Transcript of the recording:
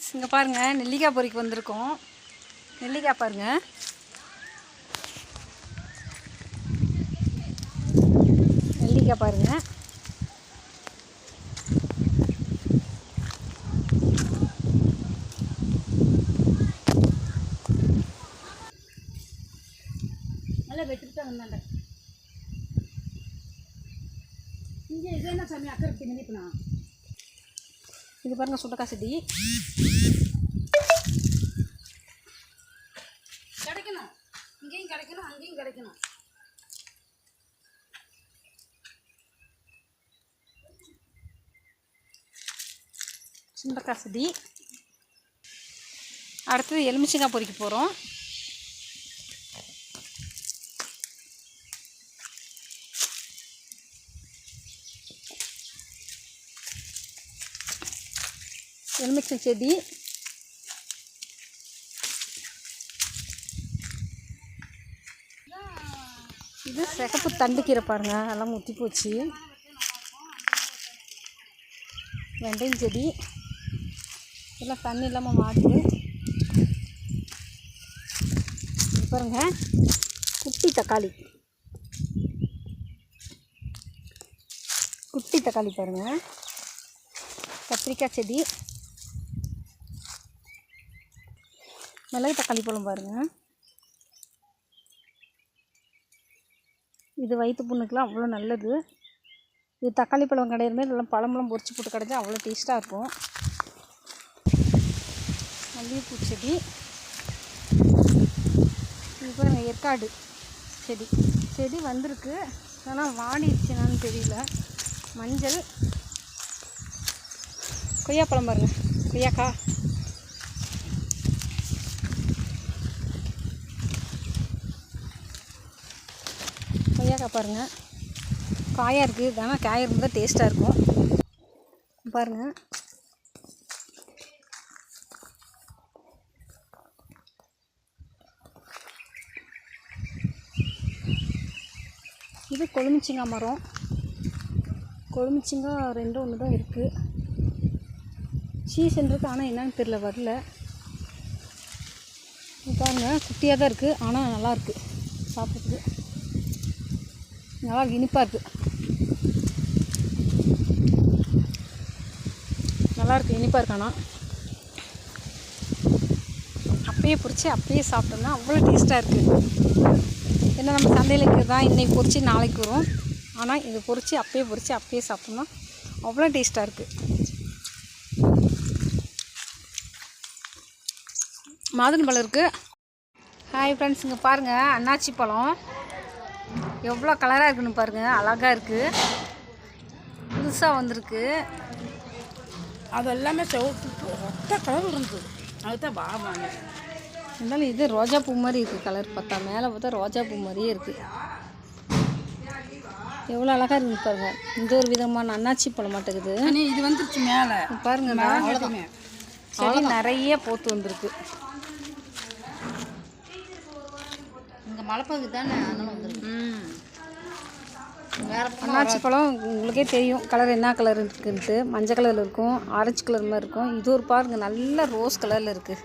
இங்கே பாருங்கள் நெல்லிக்காய் பொறிக்கு வந்திருக்கோம். நெல்லிக்காய் பாருங்கள் நெல்லிக்காய் பாருங்கள் நல்லா வெட்டிட்டு தான் வந்தாண்ட. இங்கே இது என்ன சாமி அக்கறை நினைப்பா இது பாருங்கள் சுண்டக்காய் செடி கிடைக்கணும் இங்கேயும் கிடைக்கணும் அங்கேயும் கிடைக்கணும் சுண்டக்காய் செடி அடுத்தது எலுமிச்சங்காய் பொறிக்க போகிறோம் எலுமிச்சை செடி. இது சிகப்பு தண்டுக்கீரை பாருங்கள் பாருங்க எல்லாம் முத்தி போச்சு. வெண்டையும் செடி. எல்லாம் தண்ணி இல்லாமல் மாட்டு பாருங்க குட்டி தக்காளி. குட்டி தக்காளி பாருங்க. கத்திரிக்காய் செடி. மிளகு தக்காளி பழம் பாருங்க. இது வயிற்று புண்ணுக்கெலாம் அவ்வளோ நல்லது. இது தக்காளி பழம் கிடையாது நல்லா பழமெல்லாம் பொரிச்சு போட்டு கிடைச்சா அவ்வளோ டேஸ்ட்டாக இருக்கும். மல்லிகைப்பூ செடி. இது பாருங்க ஏற்காடு செடி. செடி வந்திருக்கு. ஆனால் வாடிடுச்சுனான்னு தெரியல. மஞ்சள். கொய்யாப்பழம் பாருங்க. கொய்யாக்கா. கொய்யாக்காய் பாருங்கள் காயாக இருக்குது ஆனால் காய் இருந்தால் டேஸ்ட்டாக இருக்கும். பாருங்கள் இது கொழுமிச்சிங்காய் மரம். கொழுமிச்சிங்காய் ரெண்டு ஒன்று தான் இருக்குது சீசன்றது ஆனால் என்னன்னு தெரில வரல. பாருங்கள் குட்டியாக தான் இருக்குது ஆனால் நல்லா இருக்கு. சாப்பிட்றதுக்கு. நல்லா இனிப்பாக இருக்குது நல்லாயிருக்கு இனிப்பாக இருக்கு ஆனால் அப்பயே பிடிச்சி அப்பயே சாப்பிட்டோம்னா அவ்வளோ டேஸ்ட்டாக இருக்குது ஏன்னா நம்ம சந்தையில் இருக்கிறது தான் இன்னைக்கு பொரிச்சு நாளைக்கு வரும். ஆனால் இது பொரிச்சு அப்பயே பொரிச்சு அப்பயே சாப்பிட்டோம்னா அவ்வளோ டேஸ்ட்டாக இருக்குது மாதுளை பழம் இருக்குது ஹாய் ஃப்ரெண்ட்ஸ் இங்கே பாருங்கள் அன்னாச்சி பழம். எவ்வளோ கலராக இருக்குன்னு பாருங்கள் அழகாக இருக்குது புதுசாக வந்திருக்கு. அது எல்லாமே செவப்பு ரத்த கலர் இருந்தது. அதுதான் பாபாங்க இருந்தாலும் இது ரோஜா பூ மாதிரி இருக்குது கலர் பார்த்தா. மேலே பார்த்தா ரோஜா பூ மாதிரியே இருக்குது எவ்வளோ அழகாக இருக்குன்னு பாருங்க. இந்த ஒரு விதமான அன்னாச்சி பழம் மாட்டேங்குது. இது வந்துருச்சு மேலே. பாருங்க செடி நிறைய போத்து வந்திருக்கு. இங்கே மலைப்பகுதி தானே அதனால வந்துருக்கு. அன்னாச்சி பழம் உங்களுக்கே தெரியும். கலர் என்ன கலர் இருக்குன்ட்டு. மஞ்சள் கலரில் இருக்கும். ஆரஞ்சு கலர் மாதிரி இருக்கும். இது ஒரு பாருங்க நல்ல ரோஸ் கலரில் இருக்குது